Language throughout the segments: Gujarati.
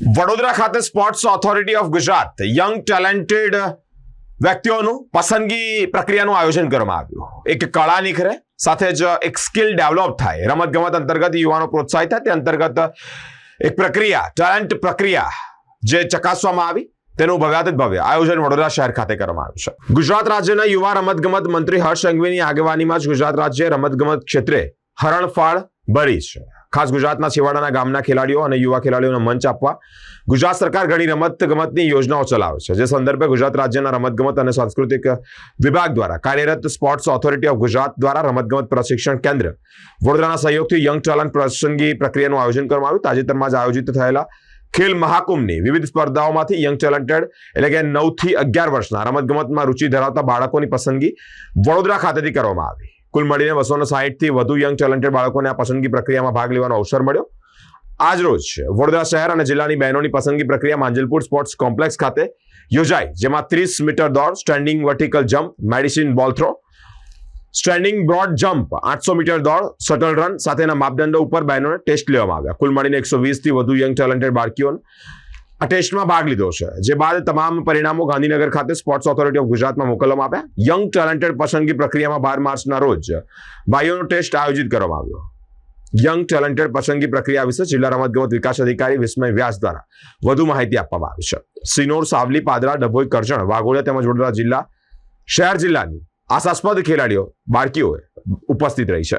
વડોદરા ખાતે sports authority of Gujarat young talented વ્યક્તિઓનું પસંદગી પ્રક્રિયાનું આયોજન કરવામાં આવ્યું. એક કળા નિખરે, સાથે જ એક સ્કિલ ડેવલપ થાય. રમતગમત અંતર્ગત યુવાનો પ્રોત્સાહિત થાય. તે અંતર્ગત એક પ્રક્રિયા ટેલેન્ટ પ્રક્રિયા જે ચકાસવામાં આવી, તેનું ભવ્યાતિત ભવ્ય આયોજન વડોદરા શહેર ખાતે કરવામાં આવ્યું છે. ગુજરાત રાજ્યના યુવા રમતગમત મંત્રી હર્ષ સંઘવીની આગેવાનીમાં જ ગુજરાત રાજ્ય રમતગમત ક્ષેત્રે હરણફાળ ભરી છે. ખાસ ગુજરાતના છેવાડાના ગામના ખેલાડીઓ અને યુવા ખેલાડીઓને મંચ આપવા ગુજરાત સરકાર ઘણી રમત ગમતની યોજનાઓ ચલાવે છે. જે સંદર્ભે ગુજરાત રાજ્યના રમતગમત અને સાંસ્કૃતિક વિભાગ દ્વારા કાર્યરત સ્પોર્ટ્સ ઓથોરિટી ઓફ ગુજરાત દ્વારા રમતગમત પ્રશિક્ષણ કેન્દ્ર વડોદરાના સહયોગથી યંગ ટેલેન્ટ પ્રસંગી પ્રક્રિયાનું આયોજન કરવામાં આવ્યું. તાજેતરમાં જ આયોજિત થયેલા ખેલ મહાકુંભની વિવિધ સ્પર્ધાઓમાંથી યંગ ટેલેન્ટેડ એટલે કે નવથી અગિયાર વર્ષના રમતગમતમાં રુચિ ધરાવતા બાળકોની પસંદગી વડોદરા ખાતેથી કરવામાં આવી. કુલ મળીને બસો સાહીઠથી વધુ યંગ ટેલેન્ટેડ બાળકોને આ પસંદગી પ્રક્રિયામાં ભાગ લેવાનો અવસર મળ્યો. આજ રોજ વડોદરા શહેર અને જિલ્લાની બહેનોની પસંદગી પ્રક્રિયા માંજલપુર સ્પોર્ટ્સ કોમ્પ્લેક્સ ખાતે યોજાઈ, જેમાં ત્રીસ મીટર દોડ standing vertical jump medicine ball throw standing broad jump આઠસો મીટર દોડ શટલ રન સાથેના માપદંડો ઉપર બહેનોને ટેસ્ટ લેવામાં આવ્યા. કુલ મળીને એકસો વીસથી વધુ યંગ ટેલેન્ટેડ બાળકીઓને આ ટેસ્ટમાં ભાગ લીધો છે. જે બાદ તમામ પરિણામો ગાંધીનગર ખાતે સ્પોર્ટ્સ ઓથોરિટી ઓફ ગુજરાતમાં મોકલવામાં આવ્યા. યંગ ટેલેન્ટેડ પસંદગી પ્રક્રિયામાં બાર માર્ચના રોજ ભાઈઓનો ટેસ્ટ આયોજિત કરવામાં આવ્યો. યંગ ટેલેન્ટેડ પસંદગી પ્રક્રિયા વિશે જિલ્લા રમતગમત વિકાસ અધિકારી વિસ્મય વ્યાસ દ્વારા વધુ માહિતી આપવામાં આવી છે. સિનોર, સાવલી, પાદરા, ડભોઈ, કરજણ, વાઘોડિયા તેમજ વડોદરા જિલ્લા, શહેર જિલ્લાની આશાસ્પદ ખેલાડીઓ બાળકીઓએ ઉપસ્થિત રહી છે.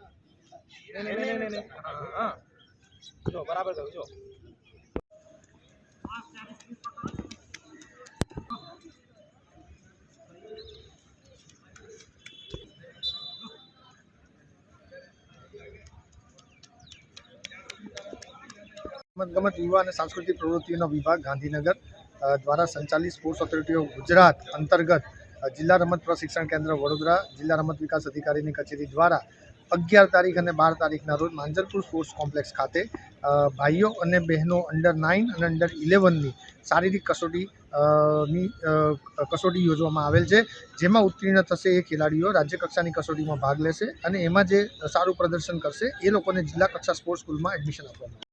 જો બરાબર કહ્યું જો. રમતગમત યુવા અને સાંસ્કૃતિક પ્રવૃત્તિઓનો વિભાગ ગાંધીનગર દ્વારા સંચાલિત સ્પોર્ટ્સ ઓથોરિટી ઓફ ગુજરાત અંતર્ગત જિલ્લા રમત પ્રશિક્ષણ કેન્દ્ર વડોદરા જિલ્લા રમત વિકાસ અધિકારીની કચેરી દ્વારા અગિયાર તારીખ અને બાર તારીખના રોજ માંજલપુર સ્પોર્ટ્સ કોમ્પ્લેક્સ ખાતે ભાઈઓ અને બહેનો અંડર નાઇન અને અંડર ઇલેવનની શારીરિક કસોટી ની કસોટી યોજવામાં આવેલ છે. જેમાં ઉત્તીર્ણ થશે એ ખેલાડીઓ રાજ્ય કક્ષાની કસોટીમાં ભાગ લેશે અને એમાં જે સારું પ્રદર્શન કરશે એ લોકોને જિલ્લા કક્ષા સ્પોર્ટ્સ સ્કૂલમાં એડમિશન આપવામાં